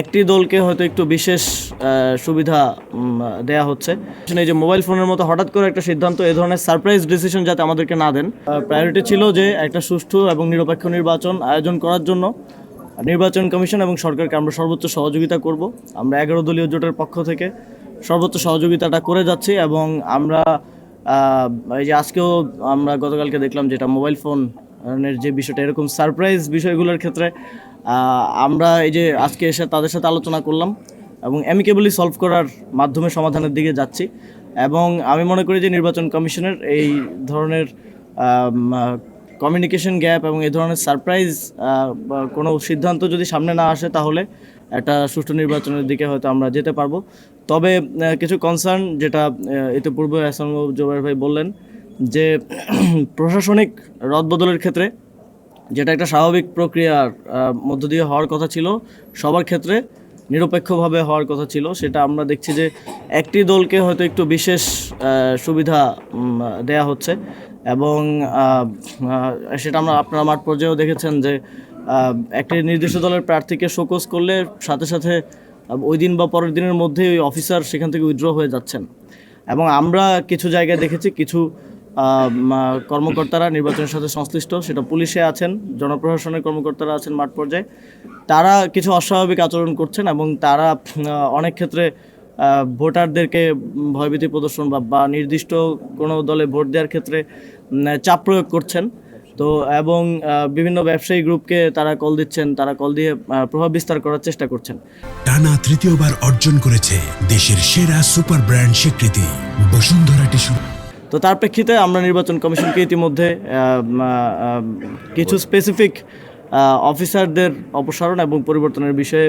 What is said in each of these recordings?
একটি দলকে হয়তো একটু বিশেষ সুবিধা দেয়া হচ্ছে। এই যে মোবাইল ফোনের মতো হঠাৎ করে একটা সিদ্ধান্ত, এ ধরনের সারপ্রাইজ ডিসিশন যাতে আমাদেরকে না দেন প্রায়োরিটি ছিল যে একটা সুষ্ঠু এবং নিরপেক্ষ নির্বাচন আয়োজন করার জন্য। নির্বাচন কমিশন এবং সরকারকে আমরা সর্বোচ্চ সহযোগিতা করব। আমরা এগারো দলীয় জোটের পক্ষ থেকে সর্বোচ্চ সহযোগিতাটা করে যাচ্ছি এবং আমরা এই যে আজকেও আমরা গতকালকে দেখলাম যেটা মোবাইল ফোনের যে বিষয়টা, এরকম সারপ্রাইজ বিষয়গুলোর ক্ষেত্রে আমরা এই যে আজকে এসে তাদের সাথে আলোচনা করলাম এবং অ্যামিকেবলি সলভ করার মাধ্যমে সমাধানের দিকে যাচ্ছি। এবং আমি মনে করি যে নির্বাচন কমিশনের এই ধরনের কমিউনিকেশন গ্যাপ এবং এই ধরনের সারপ্রাইজ কোনো সিদ্ধান্ত যদি সামনে না আসে তাহলে একটা সুষ্ঠু নির্বাচনের দিকে হয়তো আমরা যেতে পারব। তবে কিছু কনসার্ন যেটা ইতিপূর্বে হাসান জোবাইর ভাই বললেন যে প্রশাসনিক রদবদলের ক্ষেত্রে যেটা একটা স্বাভাবিক প্রক্রিয়ার মধ্য দিয়ে হওয়ার কথা ছিল, সবার ক্ষেত্রে নিরপেক্ষভাবে হওয়ার কথা ছিল। সেটা আমরা দেখছি যে একটি দলকে হয়তো একটু বিশেষ সুবিধা দেয়া হচ্ছে এবং সেটা আমরা আপনারা মাঠ পর্যায়েও দেখেছেন যে একটি নির্দিষ্ট দলের প্রার্থীকে শোকজ করলে সাথে সাথে ওই দিন বা পরের দিনের মধ্যে ওই অফিসার সেখান থেকে উইথড্র হয়ে যাচ্ছেন। এবং আমরা কিছু জায়গায় দেখেছি, কিছু কর্মকর্তারা, নির্বাচনের সাথে সংশ্লিষ্ট, সেটা পুলিশে আছেন, জনপ্রশাসনের কর্মকর্তারা আছেন মাঠ পর্যায়ে। তারা কিছু অস্বাভাবিক আচরণ করছেন এবং তারা অনেক ক্ষেত্রে ভোটারদেরকে ভয়ভীতি প্রদর্শন বা নির্দিষ্ট কোনো দলে ভোট দেওয়ার ক্ষেত্রে চাপ প্রয়োগ করছেন। তো, এবং বিভিন্ন ব্যবসায়ী গ্রুপকে তারা কল দিচ্ছেন, তারা কল দিয়ে প্রভাব বিস্তার করার চেষ্টা করছেন। টানা তৃতীয়বার অর্জন করেছে দেশের সেরা সুপার ব্র্যান্ড স্বীকৃতি, বসুন্ধরা টিস্যু। তো তার প্রেক্ষিতে আমরা নির্বাচন কমিশনকে ইতিমধ্যে কিছু স্পেসিফিক অফিসারদের অপসারণ এবং পরিবর্তনের বিষয়ে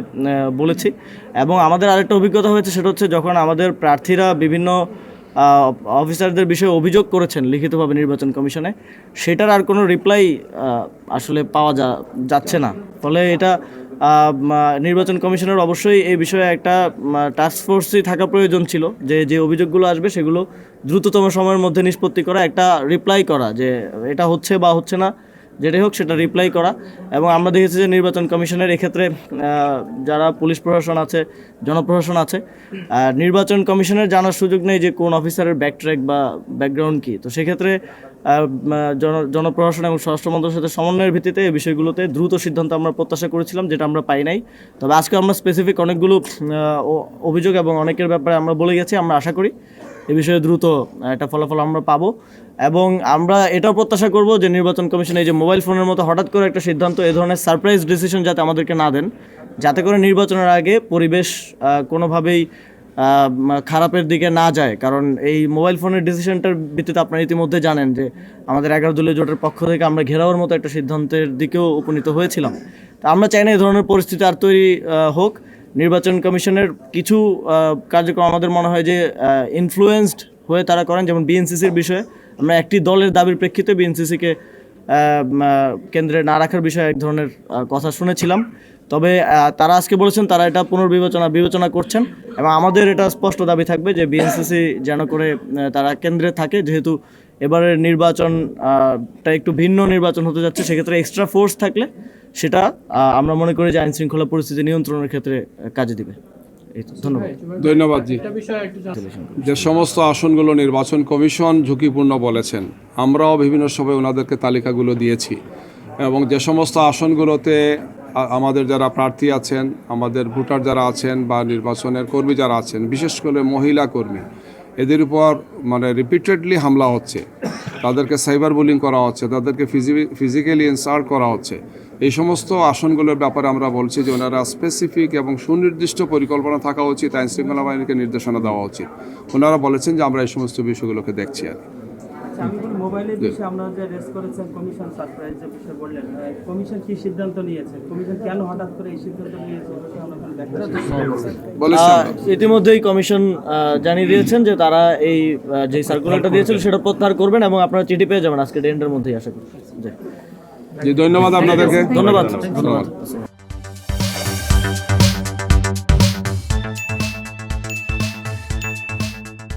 বলেছি। এবং আমাদের আরেকটা অভিজ্ঞতা হয়েছে, সেটা হচ্ছে যখন আমাদের প্রার্থীরা বিভিন্ন অফিসারদের বিষয়ে অভিযোগ করেছেন লিখিতভাবে নির্বাচন কমিশনে, সেটার আর কোনো রিপ্লাই আসলে পাওয়া যা, যাচ্ছে না। ফলে এটা নির্বাচন কমিশনের অবশ্যই এই বিষয়ে একটা টাস্ক ফোর্সই থাকা প্রয়োজন ছিল, যে যে অভিযোগগুলো আসবে সেগুলো দ্রুততম সময়ের মধ্যে নিষ্পত্তি করা, একটা রিপ্লাই করা, যে এটা হচ্ছে বা হচ্ছে না, যেটাই হোক সেটা রিপ্লাই করা। এবং আমরা দেখেছি যে নির্বাচন কমিশনের এক্ষেত্রে যারা পুলিশ প্রশাসন আছে, জনপ্রশাসন আছে নির্বাচন কমিশনের জানার সুযোগ নেই যে কোন অফিসারের ব্যাকট্র্যাক বা ব্যাকগ্রাউন্ড কী। তো সেক্ষেত্রে জনপ্রশাসন এবং স্বরাষ্ট্র মন্ত্রকের সাথে সমন্বয়ের ভিত্তিতে এই বিষয়গুলোতে দ্রুত সিদ্ধান্ত আমরা প্রত্যাশা করেছিলাম, যেটা আমরা পাই নাই। তবে আজকে আমরা স্পেসিফিক অনেকগুলো অভিযোগ এবং অনেকের ব্যাপারে আমরা বলে গেছি, আমরা আশা করি এ বিষয়ে দ্রুত একটা ফলাফল আমরা পাবো। এবং আমরা এটাও প্রত্যাশা করব যে নির্বাচন কমিশন এই যে মোবাইল ফোনের মতো হঠাৎ করে একটা সিদ্ধান্ত, এ ধরনের সারপ্রাইজ ডিসিশন যাতে আমাদেরকে না দেন, যাতে করে নির্বাচনের আগে পরিবেশ কোনোভাবেই খারাপের দিকে না যায়। কারণ এই মোবাইল ফোনের ডিসিশনটার ভিত্তিতে আপনারা ইতিমধ্যে জানেন যে আমাদের এগারো দলীয় জোটের পক্ষ থেকে আমরা ঘেরাওয়ার মতো একটা সিদ্ধান্তের দিকেও উপনীত হয়েছিলাম। তা আমরা চাই না এই ধরনের পরিস্থিতি আর তৈরি হোক। নির্বাচন কমিশনের কিছু কার্যক্রম আমাদের মনে হয় যে ইনফ্লুয়েন্সড হয়ে তারা করেন, যেমন বিএনসিসির বিষয়ে। আমরা একটি দলের দাবির প্রেক্ষিতে বিএনসিসিকে কেন্দ্রে না রাখার বিষয়ে এক ধরনের কথা শুনেছিলাম। তবে তারা আজকে বলেছেন তারা এটা পুনর্বিবেচনা বিবেচনা করছেন এবং আমাদের এটা স্পষ্ট দাবি থাকবে যে বিএনসিসি যেন করে তারা কেন্দ্রে থাকে। যেহেতু এবারের নির্বাচনটা একটু ভিন্ন নির্বাচন হতে যাচ্ছে সেক্ষেত্রে এক্সট্রা ফোর্স থাকলে সেটা আমরা মনে করি যে আইন শৃঙ্খলা পরিস্থিতি নিয়ন্ত্রণের ক্ষেত্রে কাজে দিবে। ধন্যবাদ। ধন্যবাদ জি। যে সমস্ত আসনগুলো নির্বাচন কমিশন ঝুঁকিপূর্ণ বলেছেন আমরাও বিভিন্ন সময় ওনাদেরকে তালিকাগুলো দিয়েছি এবং যে সমস্ত আসনগুলোতে আমাদের যারা প্রার্থী আছেন, আমাদের ভোটার যারা আছেন বা নির্বাচনের কর্মী যারা আছেন, বিশেষ করে মহিলা কর্মী, এদের উপর মানে রিপিটেডলি হামলা হচ্ছে। তাদেরকে সাইবার বুলিং করা হচ্ছে, তাদেরকে ফিজিক্যালি ইনসার্ট করা হচ্ছে। এই সমস্ত আসনগুলোর ব্যাপারে আমরা বলছি যে ওনারা স্পেসিফিক এবং সুনির্দিষ্ট পরিকল্পনা থাকা উচিত আইন শৃঙ্খলা বাহিনীকে নির্দেশনা দেওয়া উচিত। ওনারা বলেছেন যে আমরা এই সমস্ত বিষয়গুলোকে দেখছি আর। আচ্ছা, আমি বলি মোবাইলের বিষয়ে আমরা যে রেস করেছেন কমিশন সারপ্রাইজের বিষয়ে বললেন কমিশন কি সিদ্ধান্ত নিয়েছে কমিশন কেন হঠাৎ করে এই সিদ্ধান্ত নিয়েছে? আহ, ইতিমধ্যেই কমিশন জানিয়ে দিয়েছেন যে তারা এই যে সার্কুলারটা দিয়েছিল সেটা প্রত্যাহার করবেন এবং আপনারা চিঠি পেয়ে যাবেন আজকে ডেন্ডের মধ্যেই আশা করি। ধন্যবাদ আপনাদেরকে। ধন্যবাদ। ধন্যবাদ।